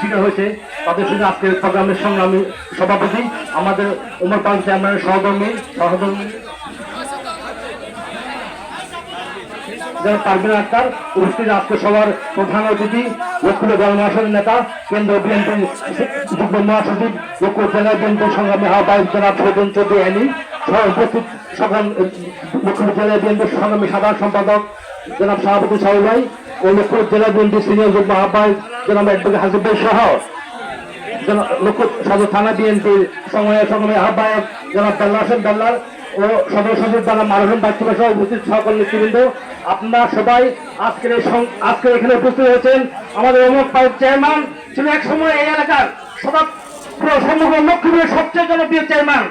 শিকার হয়েছে, তাদের সঙ্গে আজকের প্রোগ্রামের সঙ্গে আমি সভাপতি, আমাদের উমর পাল চেয়ারম্যানের যারা পারবেন আক্তার উপস্থিত আজকে সবার প্রধান অতিথি লক্ষ্মী গণমাসনের নেতা, কেন্দ্র বিএনপি যুগ্ম মহাসচিব লক্ষ্য জেলা সংগ্রামী আহ্বায়ক সৌদন চৌধুরী আইনি সহ উপস্থিত লক্ষ্মীপুর জেলা বিএনপির সংগ্রামী সাধারণ সম্পাদক জনাব সভাপতি ভাই ও জেলা বিএনপি সিনিয়র যুগ্ম আহ্বায়ক জনাব অ্যাডভোকেট হাসিব সহ লক্ষ্য সদর থানা বিএনপির সময়ের সংগ্রামী আহ্বায়ক জনাব বেল্লা হোসেন বেল্লার ও সদর সচিব জনাব মারুফুল বাচ্চা সহ উপস্থিত সকল নেতৃবৃন্দ আপনারা সবাই আজকের আজকের এখানে উপস্থিত হয়েছেন আমাদের অমুক পাইপ চেয়ারম্যান ছিল এক সময় এই এলাকার সদা পুরো সমগ্র লক্ষ্মীপুরের সবচেয়ে জনপ্রিয় চেয়ারম্যান।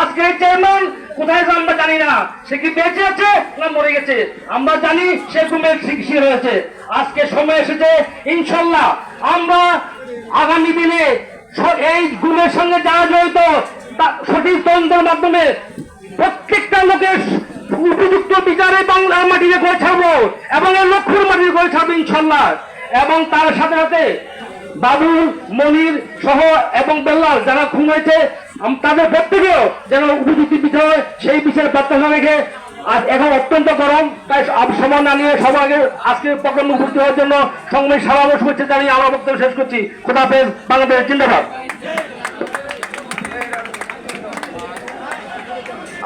আজকে এই চেয়ারম্যান কোথায় আমরা জানি না। সে কি বেঁচে আছে না মরে গেছে? আমরা জানি সে ঘুমের শিশির হয়েছে। আজকে সময় এসেছে, ইনশাল্লাহ আমরা আগামী দিনে এই গুমের সঙ্গে যারা জড়িত সঠিক তদন্তের মাধ্যমে প্রত্যেকটা লোকের উপযুক্ত বিচারে বাংলার মাটিতে করে ছাড়বো এবং লক্ষ্যের মাটিতে করে ছাড়বো ইনশাল্লাহ। এবং তার সাথে সাথে বাবুল মনির সহ এবং বেল্লাল যারা খুন হয়েছে তাদের প্রত্যেকেও যেন উপযুক্ত বিষয় সেই বিষয়ে প্রত্যাশা রেখে আজ এখন অত্যন্ত গরম। তাই সময় না নিয়ে সবাইকে আজকে প্রোগ্রাম উপস্থিত হওয়ার জন্য সংগ্রামী সারা শুভেচ্ছা জানিয়ে আমার বক্তব্য শেষ করছি। খোদাফেজ বাংলাদেশ জিন্দাবাদ।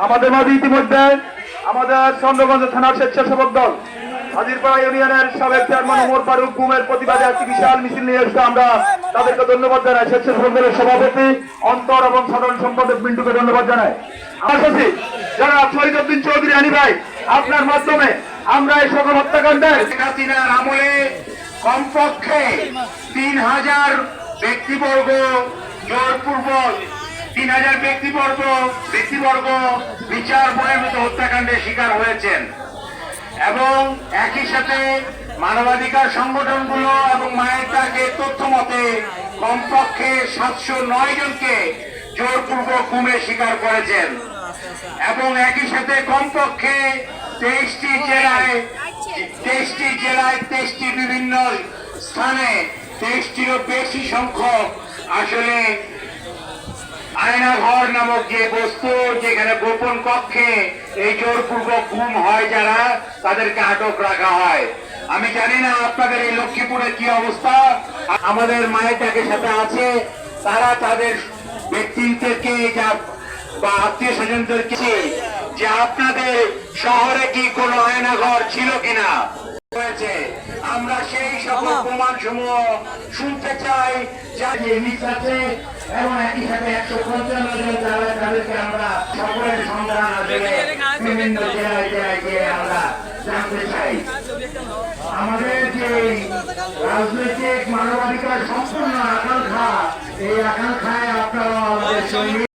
আমাদের মাঝে ইতিমধ্যে আমাদের চন্দ্রগঞ্জ থানার স্বেচ্ছাসেবক দল হাজিরপাড়া আপনার মাধ্যমে আমরা এই সকল হত্যাকাণ্ডের আমলে কমপক্ষে তিন হাজার ব্যক্তিবর্গ জোরপূর্বক, তিন হাজার ব্যক্তিবর্গ ব্যক্তিবর্গ বিচার বহির্ভূত হত্যাকাণ্ডের শিকার হয়েছেন। এবং একই সাথে মানবাধিকার সংগঠনগুলো এবং মায়ের তাকে তথ্য মতে কমপক্ষে সাতশো নয় জনকে জোরপূর্বক গুমের শিকার করেছেন। এবং একই সাথে কমপক্ষে তেইশটি জেলায় তেইশটি জেলায় তেইশটি বিভিন্ন স্থানে তেইশটিরও বেশি সংখ্যক আসলে আয়নাঘর নামক যে বস্তু যেখানে গোপন কক্ষে এই জোরপূর্বক গুম হয় যারা, তাদেরকে আটক রাখা হয়। আমি জানি না আপনাদের এই লক্ষ্মীপুরে কি অবস্থা। আমাদের মায়ের সাথে আছে, তারা তাদের ব্যক্তিদেরকে যা বা আত্মীয় স্বজনদেরকে, যে আপনাদের শহরে কি কোনো আয়নাঘর ছিল কিনা? আমরা সেই সকল প্রমাণ সমূহ শুনতে চাই যা আছে এবং একই সাথে একশো পঞ্চান্ন জন যারা তাদেরকে আমরা সকলের সন্ধান আসলে বিভিন্ন জেলায় জেলায় গিয়ে আমরা জানতে চাই। আমাদের যে রাজনৈতিক মানবাধিকার সম্পূর্ণ আকাঙ্ক্ষা এই আকাঙ্ক্ষায় আপনারা আমাদের সঙ্গে।